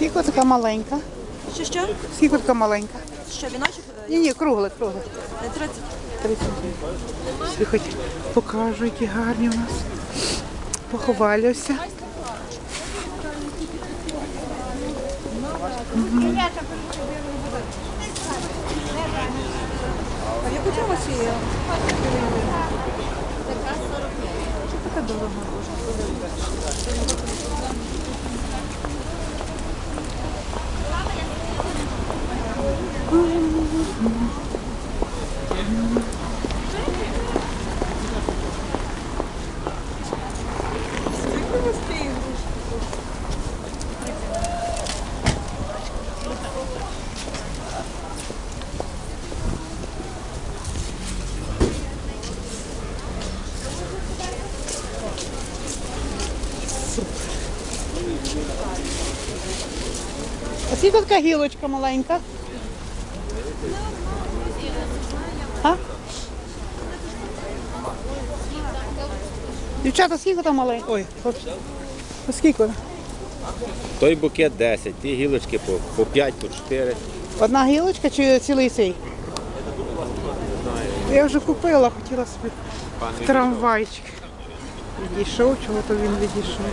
Скільки така маленька? Що що? Скільки така маленька? Що, віночок? Ні, ні, кругле, кругле. Е, 30. 30 Слухайте, покажу, які гарні у нас. Поховалюся. А в яку ціну ці? А скільки така гілочка маленька? А? Дівчата, скільки там маленька? Ой, хлопці. А скільки? Той букет 10, ті гілочки по, по 5, по 4. Одна гілочка чи цілий цей? Я вже купила, хотіла собі в трамвайчик. Відійшов, чого то він відійшов.